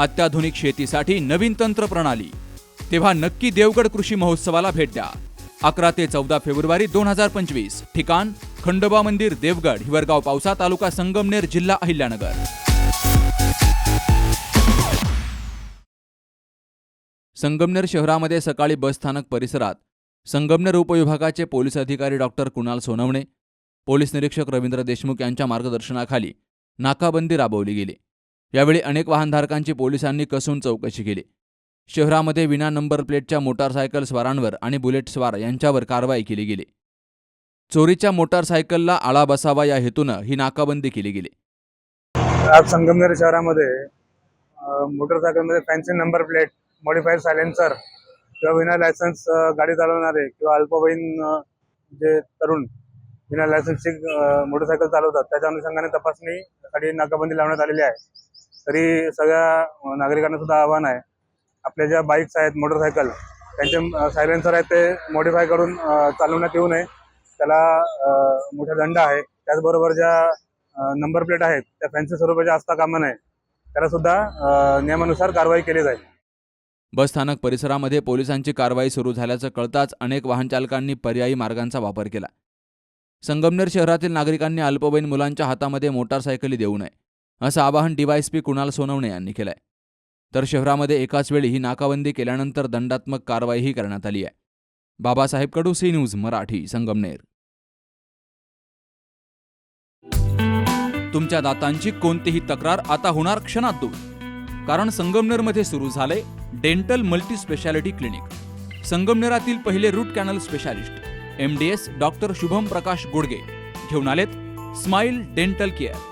अत्याधुनिक शेतीसाठी नवीन तंत्र प्रणाली तेव्हा नक्की देवगड कृषी महोत्सवाला भेट द्या. अकरा ते चौदा फेब्रुवारी दोन हजार पंचवीस ठिकाण खंडोबा मंदिर देवगड हिवरगाव पावसा तालुका संगमनेर जिल्हा अहिल्यानगर. संगमनेर शहरामध्ये सकाळी बसस्थानक परिसरात संगमनेर उपविभागाचे पोलीस अधिकारी डॉक्टर कुणाल सोनवणे पोलीस निरीक्षक रवींद्र देशमुख यांच्या मार्गदर्शनाखाली नाकाबंदी राबवली गेली. यावेळी अनेक वाहनधारकांची पोलिसांनी कसून चौकशी केली. शहरामध्ये विना नंबर प्लेटच्या मोटारसायकल स्वारांवर आणि बुलेट स्वार यांच्यावर कारवाई केली गेली. चोरीच्या मोटारसायकलला आळा बसावा या हेतूनं ही नाकाबंदी केली गेली. आज संगमनेर शहरामध्ये मोटरसायकलमध्ये fancy number plate modified silencer किंवा विना लायसन्स गाडी चालवणारे किंवा अल्पवयीन जे तरुण विना लायसन्सची मोटरसायकल चालवतात त्याच्या अनुषंगाने तपासणीसाठी नाकाबंदी लावण्यात आलेली आहे. तरी सगळ्या नागरिकांना सुद्धा आव्हान आहे. आपल्या ज्या बाईक्स आहेत मोटरसायकल त्यांचे सायलेन्सर आहेत ते मॉडिफाय करून चालवण्यात येऊ नये. त्याला मोठा दंड आहे. त्याचबरोबर ज्या नंबर प्लेट आहेत त्या फॅन्सी स्वरूपाच्या असता कामा नये. त्याला सुद्धा नियमानुसार कारवाई केली जाईल. बसस्थानक परिसरामध्ये पोलिसांची कारवाई सुरू झाल्याचं कळताच अनेक वाहनचालकांनी पर्यायी मार्गांचा वापर केला. संगमनेर शहरातील नागरिकांनी अल्पवयीन मुलांच्या हातामध्ये मोटारसायकली देऊ नये. असं आवाहन डीवायएसपी कुणाल सोनवणे यांनी केलंय. तर शहरामध्ये एकाच वेळी ही नाकाबंदी केल्यानंतर दंडात्मक कारवाईही करण्यात आली आहे. Babasaheb Kadu C news Marathi Sangamner. तुमच्या दातांची कोणतीही तक्रार आता होणार क्षणात दूर. कारण संगमनेरमध्ये सुरू झाले डेंटल मल्टी स्पेशालिटी क्लिनिक. संगमनेरातील पहिले root canal specialist M D S doctor Shubham Prakash Gudage. घेऊन आलेत स्माइल डेंटल केअर.